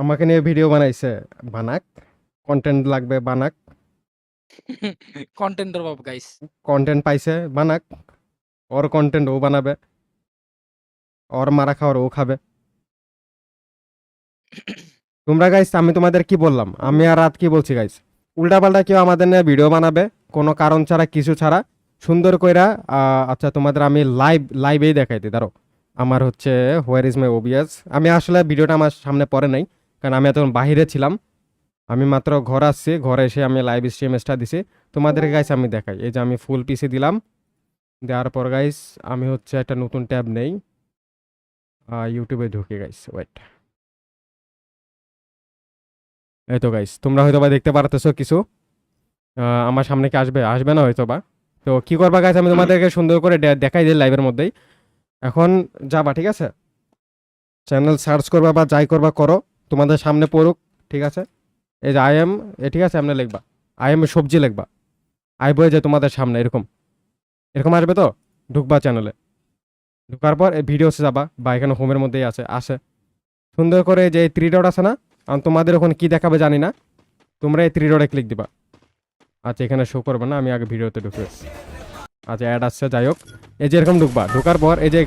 আমাকে নিয়ে ভিডিও বানাইছে বানাক কন্টেন্ট লাগবে বানাক। কন্টেন্টের অভাব গাইস কন্টেন্ট পাইছে বানাক। ওর কন্টেন্ট ও বানাবে। ওর মারা খাওয়ার ও খাবে। তোমরা গাইস আমি তোমাদের কি বললাম? আমি আর রাত কি বলছি গাইস উল্টাপাল্টা কেউ আমাদের নিয়ে ভিডিও বানাবে কোনো কারণ ছাড়া কিছু ছাড়া। সুন্দর কইরা আচ্ছা তোমাদের আমি লাইভ লাইভেই দেখাইতে দাঁড়ো আমার হচ্ছে হোয়ার ইজ মাই ওবিয়াস আমি আসলে ভিডিওটা আমার সামনে পড়ে নাই। কারণ আমি এতক্ষণ বাহিরে ছিলাম। আমি মাত্র ঘর আসছি, ঘরে এসে আমি লাইভ স্ট্রিমেসটা দিছি। তোমাদের গাইস আমি দেখাই। এই যে আমি ফুল পিসি দিলাম। দেওয়ার পর গাইস আমি হচ্ছে একটা নতুন ট্যাব নেই। ইউটিউবে ঢুকে গাইস ওয়েট এই তো গাইস তোমরা হয়তো বা দেখতে পারতেছো কিছু। আমার সামনে কি আসবে? আসবে না হয়তো বা তো কি করবা গাইস আমি তোমাদেরকে সুন্দর করে দেখাই দিই লাইভের মধ্যেই। এখন যাবা, ঠিক আছে? চ্যানেল সার্চ করবা বা যাই করবা করো। তোমাদের সামনে পড়ুক, ঠিক আছে? এই যে আই এম, এ ঠিক আছে এমনি লিখবা। আই এম সবজি লিখবা। আই বয়ে যে তোমাদের সামনে, এরকম। এরকম আসবে তো? ঢুকবা চ্যানেলে ঢুকার পর এই ভিডিওসে যাবা, বা এখানে হোমের মধ্যেই আছে, আসে। সুন্দর করে যে এই থ্রি ডট আছে না, আমি তোমাদের ওখানে কি দেখাবে জানি না। তোমরা এই থ্রি ডটে ক্লিক দিবা। আচ্ছা এখানে শো করবে না, আমি আগে ভিডিওতে ঢুকে আচ্ছা অ্যাড আসছে, যাই হোক। এই যে এরকম ঢুকবা। ঢোকার পর এই যে